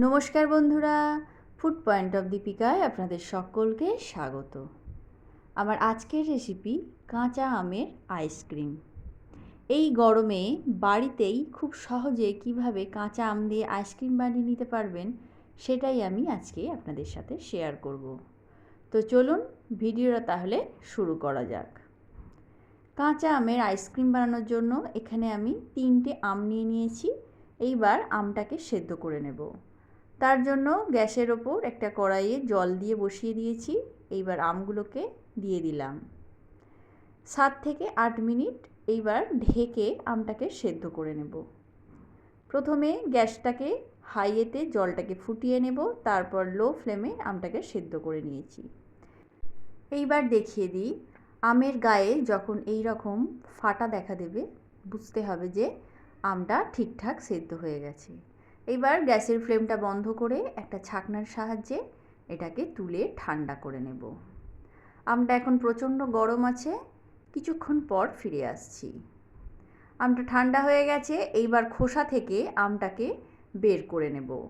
নমস্কার বন্ধুরা food point of দীপিকায় আপনাদের সকলকে স্বাগত। আমার আজকের রেসিপি কাঁচা আমের আইসক্রিম এই গরমে বাড়িতেই খুব সহজে কীভাবে কাঁচা আম দিয়ে আইসক্রিম বানিয়ে নিতে পারবেন, সেটাই আমি আজকে আপনাদের সাথে শেয়ার করব। তো চলুন ভিডিওটা তাহলে শুরু করা যাক। কাঁচা আমের আইসক্রিম বানানোর জন্য এখানে আমি তিনটে আম নিয়ে নিয়েছি, এইবার আমটাকে সেদ্ধ করে নেব। তার জন্য গ্যাসের ওপর একটা কড়াইয়ে জল দিয়ে বসিয়ে দিয়েছি। এইবার আমগুলোকে দিয়ে দিলাম। সাত থেকে আট মিনিট এইবার ঢেকে আমটাকে সেদ্ধ করে নেব। প্রথমে গ্যাসটাকে হাইয়েতে জলটাকে ফুটিয়ে নেব, তারপর লো ফ্লেমে আমটাকে সেদ্ধ করে নিয়েছি। এইবার দেখিয়ে দিই, আমের গায়ে যখন এই রকম ফাটা দেখা দেবে, বুঝতে হবে যে আমটা ঠিকঠাক সেদ্ধ হয়ে গেছে। এবার গ্যাসের ফ্লেমটা বন্ধ করে একটা ছাকনার সাহায্যে এটাকে তুলে ঠান্ডা করে নেব। আমটা এখন প্রচণ্ড গরম আছে, কিছুক্ষণ পর ফিরে আসছি। আমটা ঠান্ডা হয়ে গেছে, এইবার খোসা থেকে আমটাকে বের করে নেব।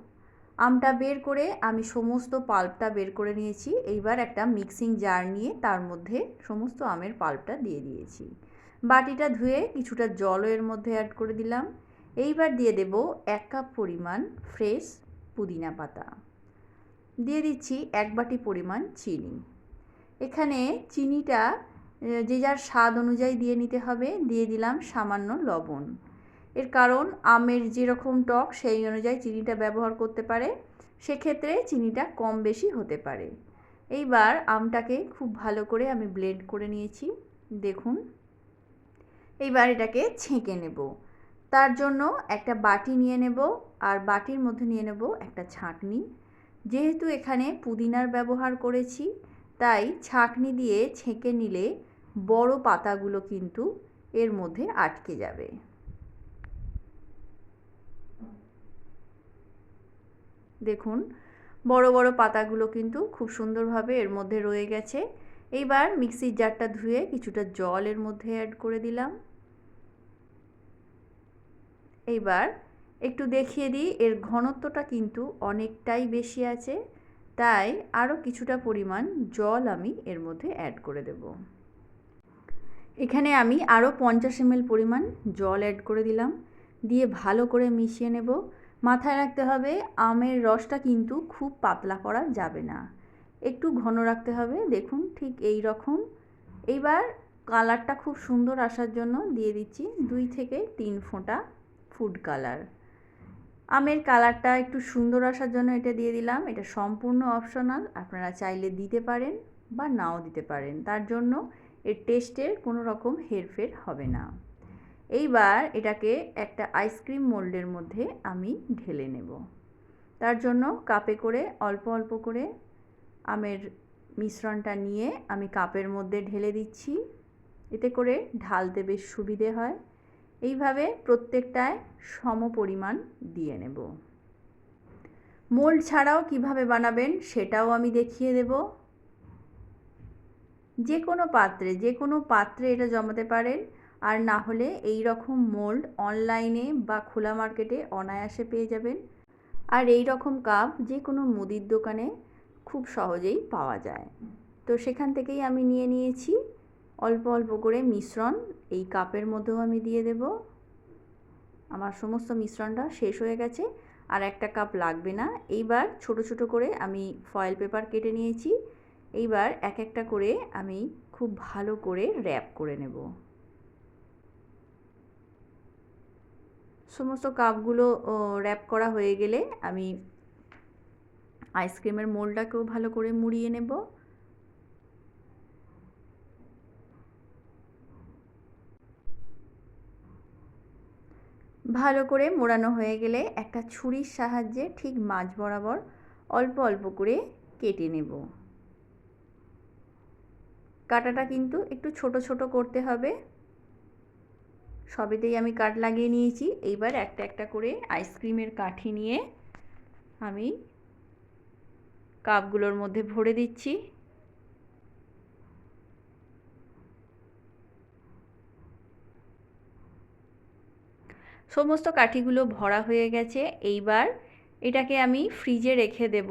আমটা বের করে আমি সমস্ত পাল্পটা বের করে নিয়েছি, এইবার একটা মিক্সিং জার নিয়ে তার মধ্যে সমস্ত আমের পাল্পটা দিয়ে দিয়েছি। বাটিটা ধুয়ে কিছুটা জলও এর মধ্যে অ্যাড করে দিলাম। এইবার দিয়ে দেব এক কাপ পরিমাণ ফ্রেশ পুদিনা পাতা। দিয়ে দিচ্ছি এক বাটি পরিমাণ চিনি। এখানে চিনিটা যে যার স্বাদ অনুযায়ী দিয়ে নিতে হবে, দিয়ে দিলাম সামান্য লবণ। এর কারণ আমের যেরকম টক, সেই অনুযায়ী চিনিটা ব্যবহার করতে পারে। সেক্ষেত্রে চিনিটা কম বেশি হতে পারে। এইবার আমটাকে খুব ভালো করে আমি ব্লেন্ড করে নিয়েছি। দেখুন। এইবার এটাকে ছেঁকে নেব। তার জন্য একটা বাটি নিয়ে নেব আর বাটির মধ্যে নিয়ে নেব একটা ছাঁকনি। যেহেতু এখানে পুদিনার ব্যবহার করেছি, তাই ছাঁকনি দিয়ে ছেঁকে নিলে বড় পাতাগুলো কিন্তু এর মধ্যে আটকে যাবে। দেখুন, বড় বড় পাতাগুলো কিন্তু খুব সুন্দরভাবে এর মধ্যে রয়ে গেছে। এইবার মিক্সির জারটা ধুয়ে কিছুটা জল এর মধ্যে অ্যাড করে দিলাম। এইবার একটু দেখিয়ে দিই, এর ঘনত্বটা কিন্তু অনেকটাই বেশি আছে, তাই আরও কিছুটা পরিমাণ জল আমি এর মধ্যে অ্যাড করে দেব। এখানে আমি আরও পঞ্চাশ এমএল পরিমাণ জল অ্যাড করে দিলাম, দিয়ে ভালো করে মিশিয়ে নেব। মাথায় রাখতে হবে, আমের রসটা কিন্তু খুব পাতলা করা যাবে না। একটু ঘন রাখতে হবে, দেখুন ঠিক এই রকম। এইবার কালারটা খুব সুন্দর আসার জন্য দিয়ে দিচ্ছি দুই থেকে তিন ফোঁটা ফুড কালার আমের কালারটা একটু সুন্দর আসার জন্য এটা দিয়ে দিলাম। এটা সম্পূর্ণ অপশনাল আপনারা চাইলে দিতে পারেন বা নাও দিতে পারেন। তার জন্য এর টেস্টের কোনো রকম হেরফের হবে না। এইবার এটাকে একটা আইসক্রিম মোল্ডের মধ্যে আমি ঢেলে নেব। তার জন্য কাপে করে, অল্প অল্প করে আমের মিশ্রণটা নিয়ে আমি কাপের মধ্যে ঢেলে দিচ্ছি। এতে করে ঢালতে বেশ সুবিধে হয়। এইভাবে প্রত্যেকটায় সম পরিমাণ দিয়ে নেব। মোল্ড ছাড়াও কীভাবে বানাবেন সেটাও আমি দেখিয়ে দেব। যে কোনো পাত্রে যে কোনো পাত্রে এটা জমাতে পারেন। আর না হলে এই রকম মোল্ড অনলাইনে বা খোলা মার্কেটে অনায়াসে পেয়ে যাবেন। আর এই রকম কাপ যে কোনো মুদির দোকানে খুব সহজেই পাওয়া যায়। তো সেখান থেকেই আমি নিয়ে নিয়েছি। অল্প অল্প করে মিশ্রণ এই কাপের মধ্যেও আমি দিয়ে দেব। আমার সমস্ত মিশ্রণটা শেষ হয়ে গেছে আর একটা কাপ লাগবে না। এইবার ছোট ছোট করে আমি ফয়েল পেপার কেটে নিয়েছি। এইবার এক একটা করে আমি খুব ভালো করে র্যাপ করে নেব। সমস্ত কাপগুলো র্যাপ করা হয়ে গেলে আমি আইসক্রিমের মোলটাকেও ভালো করে মুড়িয়ে নেব। ভালো করে মোড়ানো হয়ে গেলে একটা ছুরির সাহায্যে ঠিক মাছ বরাবর অল্প অল্প করে কেটে নেব। কাটাটা কিন্তু একটু ছোট ছোট করতে হবে। সবেতেই আমি কাট লাগিয়ে নিয়েছি। এইবার একটা একটা করে আইসক্রিমের কাঠি নিয়ে আমি কাপগুলোর মধ্যে ভরে দিচ্ছি। সমস্ত কাঠিগুলো ভরা হয়ে গেছে। এইবার এটাকে আমি ফ্রিজে রেখে দেব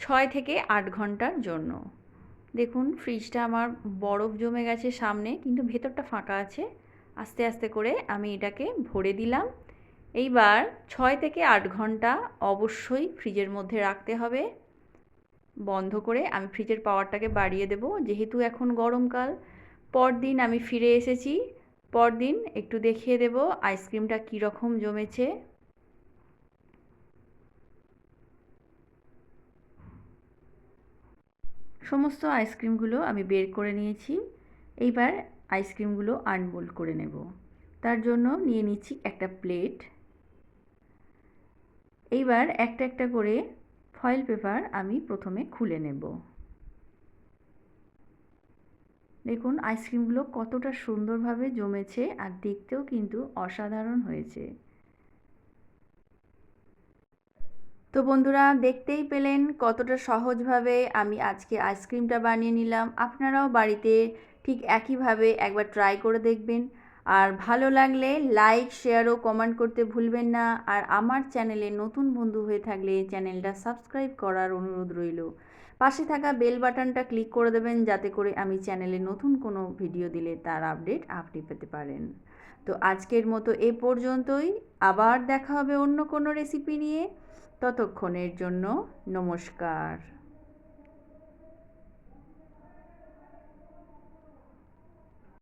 ছয় থেকে আট ঘণ্টার জন্য। দেখুন ফ্রিজটা আমার বরফ জমে গেছে সামনে, কিন্তু ভেতরটা ফাঁকা আছে। আস্তে আস্তে করে আমি এটাকে ভরে দিলাম। এইবার ছয় থেকে আট ঘণ্টা অবশ্যই ফ্রিজের মধ্যে রাখতে হবে। বন্ধ করে আমি ফ্রিজের পাওয়ারটাকে বাড়িয়ে দেব। যেহেতু এখন গরমকাল, পরদিন আমি ফিরে এসেছি। পরদিন একটু দেখিয়ে দেব আইসক্রিমটা কীরকম জমেছে। সমস্ত আইসক্রিমগুলো আমি বের করে নিয়েছি। এইবার আইসক্রিমগুলো আনবোল্ড করে নেব। তার জন্য নিয়ে নিচ্ছি একটা প্লেট। এইবার একটা একটা করে ফয়েল পেপার আমি প্রথমে খুলে নেব। দেখুন, আইসক্রিমগুলো কতটা সুন্দরভাবে জমেছে আর দেখতেও কিন্তু অসাধারণ হয়েছে। তো বন্ধুরা, দেখতেই পেলেন কতটা সহজভাবে আমি আজকে আইসক্রিমটা বানিয়ে নিলাম। আপনারাও বাড়িতে ঠিক একইভাবে একবার ট্রাই করে দেখবেন। আর ভালো লাগলে লাইক, শেয়ার ও কমেন্ট করতে ভুলবেন না। আর আমার চ্যানেলে নতুন বন্ধু হয়ে থাকলে চ্যানেলটা সাবস্ক্রাইব করার অনুরোধ রইল। পাশে থাকা বেল বাটনটা ক্লিক করে দেবেন, যাতে করে আমি চ্যানেলে নতুন কোনো ভিডিও দিলে তার আপডেট আপনি পেতে পারেন। তো আজকের মতো এ পর্যন্তই। আবার দেখা হবে অন্য কোনো রেসিপি নিয়ে। ততক্ষণের জন্য নমস্কার।